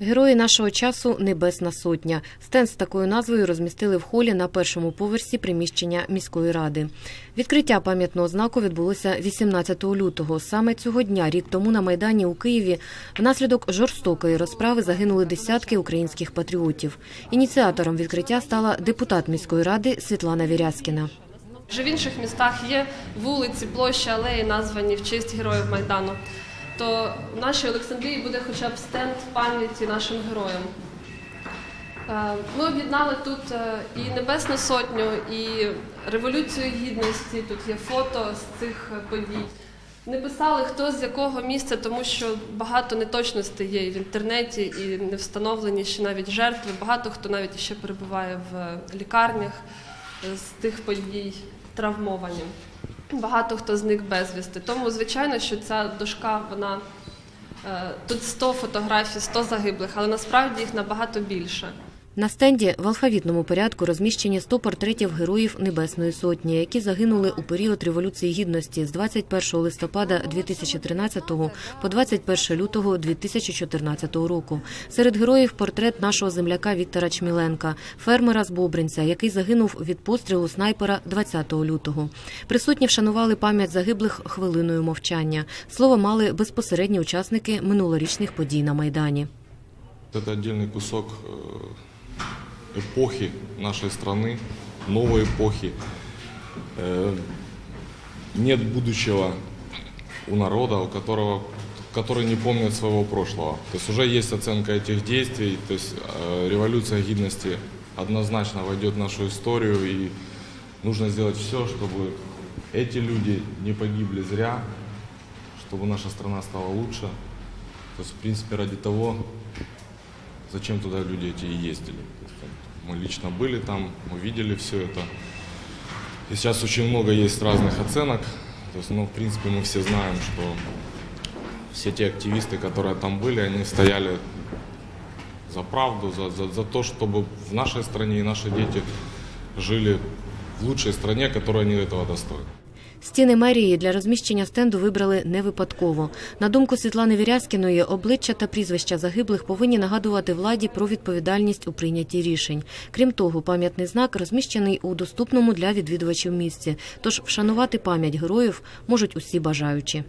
Герої нашого часу Небесна Сотня. Стенд з такою назвою розмістили в холі на першому поверсі приміщення міської ради. Відкриття пам'ятного знаку відбулося 18 лютого. Саме цього дня, рік тому на майдані у Києві, внаслідок жорстокої розправи загинули десятки українських патріотів. Ініціатором відкриття стала депутат міської ради Світлана Вірязкіна. Вже в інших містах є вулиці, площі, алеї, названі в честь героїв Майдану. То в нашій Олександрії буде хоча б стенд пам'яті нашим героям. Е, Ми об'єднали тут е, і Небесну Сотню, і Революцію Гідності. Тут є фото з цих е, подій. Не писали хто з якого місця, тому що багато неточностей є і в інтернеті, і не встановлені ще навіть жертви. Багато хто навіть ще перебуває в лікарнях з тих подій травмовані. Багато хто зник безвісти. Тому, звичайно, що ця дошка, вона е, тут 100 фотографій, 100 загиблих, але насправді їх набагато більше. На стенді в алфавітному порядку розміщені 100 портретів героїв Небесної Сотні, які загинули у період Революції Гідності з 21 листопада 2013 по 21 лютого 2014 року. Серед героїв портрет нашого земляка Віктора Чміленка, фермера з Бобринця, який загинув від пострілу снайпера 20 лютого. Присутні вшанували пам'ять загиблих хвилиною мовчання. Слово мали безпосередні учасники минулорічних подій на Майдані. Это отдельный кусок э, эпохи нашей страны, новой эпохи. Э, Нет будущего у народа, у которого, который не помнит своего прошлого. То есть уже есть оценка этих действий, то есть э, революция гидности однозначно войдет в нашу историю и нужно сделать все, чтобы эти люди не погибли зря, чтобы наша страна стала лучше. То есть, в принципе, ради того, зачем туда люди эти ездили. Мы лично были там, мы видели все это. И сейчас очень много есть разных оценок. То есть, ну, в принципе, мы все знаем, что все те активисты, которые там были, они стояли за правду, за, за, за то, чтобы в нашей стране и наши дети жили в лучшей стране, которой они этого достойны. Стіни мерії для розміщення стенду вибрали не випадково. На думку Світлани Вірязкіної, обличчя та прізвища загиблих повинні нагадувати владі про відповідальність у прийнятті рішень. Крім того, пам'ятний знак розміщений у доступному для відвідувачів місці. Тож вшанувати пам'ять героїв можуть усі бажаючі.